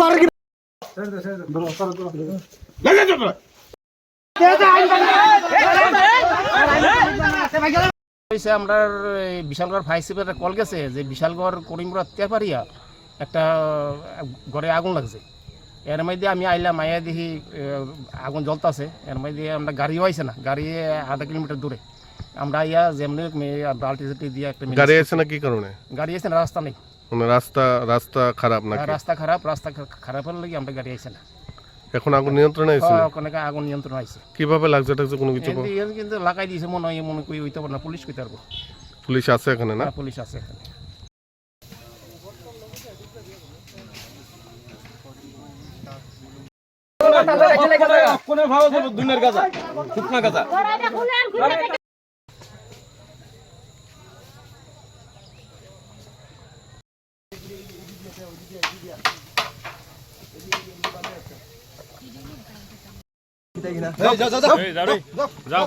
ঘর কি আমরা বিশালগড় ফায়ার সার্ভিসের কল গেছে যে বিশালগড় করিমগড় তেপারিয়া একটা ঘরে আগুন লাগছে। এর মধ্যে আমি আইলাম আইয়া দেখি আগুন জ্বলতাছে। এর মধ্যে আমরা গাড়িও আইছে না গাড়ি আধা কিলোমিটার দূরে। আমরা আইয়া যেমনি বাল্টি দিয়ে একটা গাড়ি আছে না কি কারণে? গাড়ি আছে না রাস্তা নেই। মানে রাস্তা রাস্তা খারাপ নাকি? রাস্তা খারাপ রাস্তা খা- খারাপ হলে লাগি আমরা গাড়ি আইছে না। এখন আগুন নিয়ন্ত্রণে আছে ওখানে আগুন নিয়ন্ত্রণ আইছে। কীভাবে লাগছে? টাগছে কোনো কিছু কিন্তু লাগাই দিয়েছে মনে হয় মনে করি হইতে পারে না। পুলিশ কইতে পারব। পুলিশ আছে এখানে না? হ্যাঁ, পুলিশ আছে এখানে। কোনে ভালো দুনিয়ার গাজা শুকনা গাজা। যাও যাও যাও যাও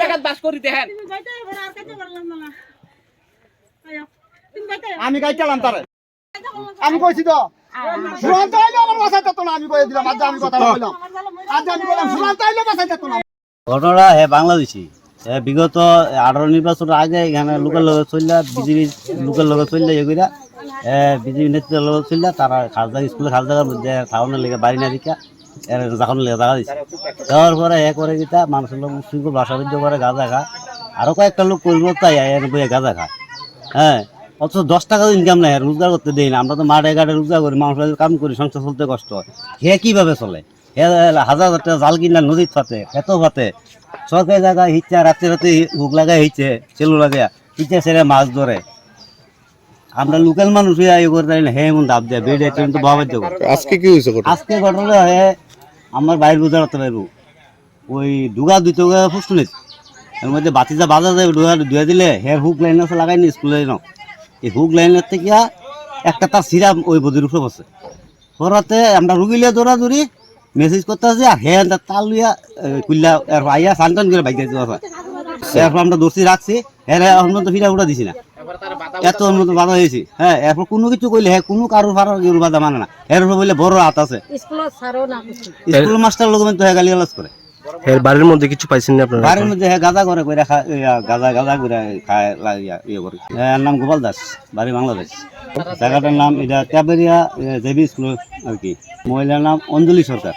জায়গায় বাস করি দেখেন। আমি গাইতালাম তারে। আমি কইছি তো সুরান্ত আইলে আমার বাসাইতে তো না আমি কই দিলাম আজ আমি কথা বললাম আজ আমি বললাম সুরান্ত আইলে বাসাইতে তো না। ঘটনা হে বাংলাদেশি। বিগত আঠারো নির্বাচনের আগে এখানে লোকের লগে চললা বিজেপি লোকের লগে চললা ইয়ে কইরা এ বিজেপি নেতৃত্বের লগে চললা তারা খালদা, স্কুলে খালদার মধ্যে থাউনের লেগে বাড়ি না দিকা, এর যখন লেগে জায়গা দিছে। দেওয়ার পরে এ করে দিতা মানুষের লোক মুসলিমকে ভাষা বিদ্য করে গাঁজা খা আরও কয়েকটা লোক করব তাই এর বইয়ে গাঁজা খা হ্যাঁ অথচ দশ টাকা ইনকাম নাই রোজগার করতে দেই না। আমরা তো মাঠে ঘাটে রোজগার করি মানুষের কাম করি, সংসার চলতে কষ্ট হয়। হে কীভাবে চলে? হে হাজার হাজার টাকা জাল কিনা নদীত ফাতে খেতো ফাতে। সরকারি জায়গায় হিচ্ছা রাত্রে রাতে হুক লাগাই হিচ্ছে চেলু লাগে হিচ্ছা সেরে মাছ ধরে। আমরা লোকাল মানুষ হইয়া ইয়ে করতে পারি না। হে এমন দাব দেয় বেড়ে কিন্তু বাবাজ্য করে। আজকে কি হয়েছে আজকে ঘটনা আমার বাইরের বুঝার হতে পারব ওই ডুগা দুই টাকা পুষ্ট নিচ্ছে এর মধ্যে বাতিজা ধুয়ে দিলে হের হুক লাইন আছে লাগাই নি স্কুলে ন এই হুক লাইনের থেকে একটা তার সিরাম ওই বদির উপরে বসে। পরাতে আমরা রুগিলে দৌড়াদৌড়ি মেসেজ করতে আছে আর হ্যাঁ তাল লইয়া কুল্লা আইয়া সান্তান করে বাইক যাইতে আছে এরপর আমরা দর্শি রাখছি এর এখন তো ফিরা উঠা দিছি না। এত উন্নত বাধা হয়েছি। হ্যাঁ এরপর কোনো কিছু কইলে হ্যাঁ কোনো কারোর ফারার গরু বাধা মানে না। এরপর বললে বড় হাত আছে। স্কুল মাস্টার লোক তো হ্যাঁ গালি গালাজ করে। এর বাড়ির মধ্যে কিছু পাইছেন না আপনারা? বাড়ির মধ্যে হ্যাঁ গাঁজা করে কইরা খা গাঁজা গাঁজা করে খায় লাগিয়া ইয়ে করে। এর নাম গোপাল দাস বাড়ি বাংলাদেশ। জায়গাটার নাম এটা ক্যাবেরিয়া জেবি স্কুল আর কি। মহিলার নাম অঞ্জলি সরকার।